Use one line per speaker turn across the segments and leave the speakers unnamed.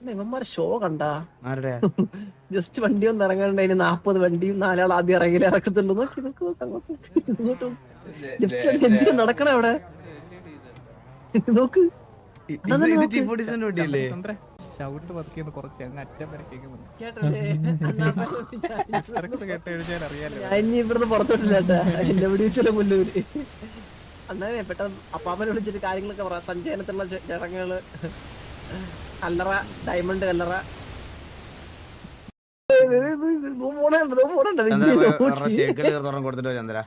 ഇവന്മാരെ ഷോ കണ്ടാ?
ആരുടെ?
ജസ്റ്റ് വണ്ടി ഒന്ന് ഇറങ്ങണ്ട ഇനി നാപ്പത് വണ്ടിയും നാലാൾ ആദ്യം ഇറങ്ങി ഇറക്കത്തുള്ളൂ. നോക്കി നോക്ക് നോക്ക് അങ്ങോട്ട് ഇങ്ങോട്ട് നോക്ക്. Just ഒന്ന് എന്തിനാ നടക്കണ അവിടെ? നോക്ക്.
ഷൗട്ട് പതുക്കിയെന്ന് കുറച്ച് അങ്ങ് അറ്റം വരെ കേൾക്കുന്നുണ്ട്
കേട്ടല്ലേ
ഇത്രയൊക്കെ കേട്ട് കഴിഞ്ഞാൽ അറിയാലോ.
ഞാൻ ഇനി ഇവിടുന്ന് പുറത്തോട്ടില്ല കേട്ടാ. എന്നെ വിളിച്ചല്ലോ മുല്ലൂര്. അന്നേ പെട്ടെന്ന് അപ്പാമ്മനെ വിളിച്ചിട്ട് കാര്യങ്ങളൊക്കെ പറയാം സഞ്ചയനത്തിലുള്ള ചടങ്ങുകൾ. കല്ലറ ഡയമണ്ട് കല്ലറ.
കൊടുത്തിട്ടോ ചന്ദ്ര?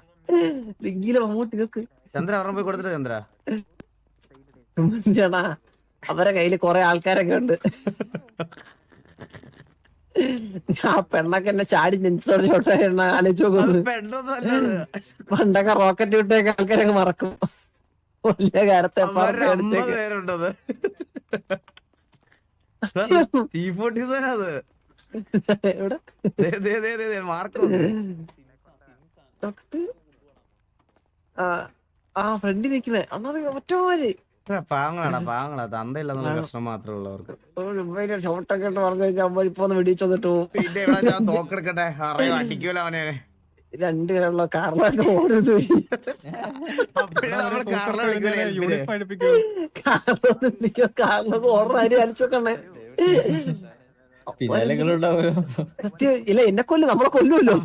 ചന്ദ്ര ഒരെണ്ണം പോയി കൊടുത്തിട്ടോ ചന്ദ്ര?
ചേട്ടാ അവരെ കയ്യിൽ കൊറേ ആൾക്കാരൊക്കെ ഉണ്ട്. ആ പെണ്ണൊക്കെ എന്നെ ചാടി നെഞ്ചോടെ ചോട്ടെ എണ്ണ ആലോചിച്ച്
നോക്കുന്നത്
നോക്കുന്നു പണ്ടൊക്കെ റോക്കറ്റ് വിട്ടൊക്കെ ആൾക്കാരൊക്കെ മറക്കും. വലിയ കാലത്തെ
ടി ഫോർട്ടി സെവൻ അത്.
എവിടെ?
മാർക്ക്.
ആ ഫ്രണ്ട് അന്നത് ഒറ്റമാര്
ഇത്ര പാവങ്ങളാടാ പാവങ്ങളാ. തന്തയില്ലെന്നുള്ള പ്രശ്നം മാത്രമേ ഉള്ളവർക്ക്
ഷോട്ടൊക്കെ പറഞ്ഞു കഴിഞ്ഞാൽ അമ്മ ഇപ്പൊ വെടിച്ചു വന്നിട്ടു
പിന്നെ ഇവിടെ തോക്കെടുക്കട്ടെ. അറിയാം അടിക്കൂല അവനെ. ന്.
യൂണിഫോം അടുപ്പിക്കും
കാറിലൊന്നും കാറിലൊക്കെ ഓർഡർ ആരും അടിച്ചോക്കണേ ഇല്ല എന്നെ കൊല്ലു നമ്മളെ കൊല്ലുമല്ലോ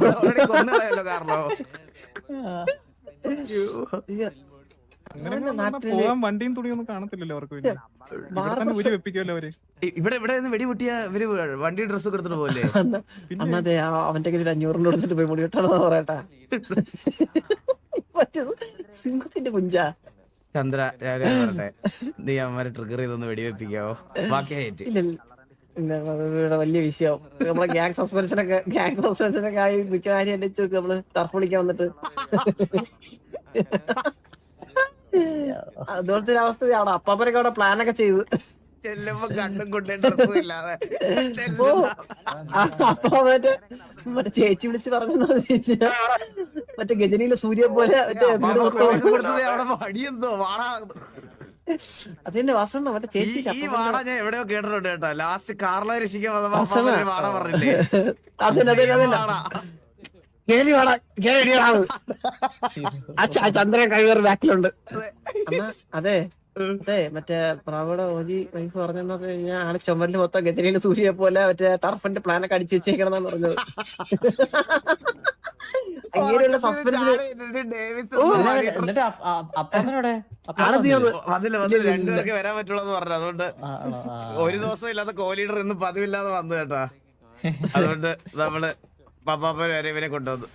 പോവാൻ വണ്ടിയും തുണിയൊന്നും കാണത്തില്ലല്ലോ അവർക്ക് പിന്നെ. ഉരി വെപ്പിക്കുമല്ലോ
അവർ. ഇവിടെ ഇവിടെ നിന്ന് വെടി പൊട്ടിയ ഇവർ വണ്ടി ഡ്രസ്സ് ഒക്കെ എടുത്തിട്ട് പോലെ
അന്ന്
പിന്നെ
അമ്മ അതെ ആ അവന്റെ കയ്യിൽ അഞ്ഞൂറിന് കൊടുത്തിട്ട് പോയി മുടി വെട്ടണെന്ന് പറയട്ടാ മറ്റേത് സിംഹത്തിന്റെ കുഞ്ചാ.
ചന്ദ്ര ഞാൻ പറയട്ടെ നീ അമ്മരെ ട്രിഗർ ചെയ്തൊന്ന് വെടിവെപ്പിക്കാവോ ബാക്കി ഹേറ്റ്
ഇല്ല ഇല്ല. ഇല്ല, ഇവിടെ വലിയ വിഷയവും നമ്മളെ ഗ്യാങ് സസ്പെൻഷൻ ഒക്കെ ഗ്യാങ് സസ്പെൻഷനൊക്കെ ആയി മിക്ക കാര്യം എന്നെ നോക്ക് നമ്മൾ ടർഫ് വിളിക്കാൻ വന്നിട്ട്. അതുപോലത്തെ ഒരു അവസ്ഥയാണ് അവിടെ അപ്പാപ്പനൊക്കെ അവിടെ ചെയ്ത്.
ചെല്ലുമ്പോ കൊണ്ടേ ഡ്രസ്സും ഇല്ലാതെ.
അപ്പൊ മറ്റേ മറ്റേ ചേച്ചി വിളിച്ച് പറഞ്ഞു മറ്റേ ഗജനിയിലെ സൂര്യ പോലെ മറ്റേ വീട് അതിന്റെ വാസമുണ്ടോ മറ്റേ ചേച്ചി
ഈ വാട ഞാൻ എവിടെയോ കേട്ടിട്ടുണ്ട് കേട്ടോ. ലാസ്റ്റ് കാറിലെ രക്ഷിക്കാൻ വാട പറഞ്ഞില്ലേ? വാട.
ആ ചന്ദ്രൻ കഴിവേറ് ബാക്കിലുണ്ട്. അതെ. അതെ മറ്റേ പ്രാവയുടെ ഓജി വൈഫ് പറഞ്ഞെന്ന് വെച്ച് കഴിഞ്ഞാൽ ആൾ ചുമരിൽ മൊത്തം ഗജനീൽ സൂര്യ പോലെ മറ്റേ ടർഫിന്റെ പ്ലാനൊക്കെ അടിച്ചു വെച്ചേക്കണം പറഞ്ഞത്. അങ്ങനെയുള്ള
സസ്പെൻസ് ഡേവിസ്
എന്നിട്ട്
രണ്ടുപേർക്ക് വരാൻ പറ്റുള്ളൂ എന്ന് പറഞ്ഞു അതുകൊണ്ട്. ഒരു ദിവസം ഇല്ലാത്ത കോഹ്ലിയുടെ ഇന്ന് പതിവില്ലാതെ വന്നു കേട്ടാ. അതുകൊണ്ട് നമ്മൾ പപ്പാപ്പ വരെ ഇവനെ കൊണ്ടുവന്നു.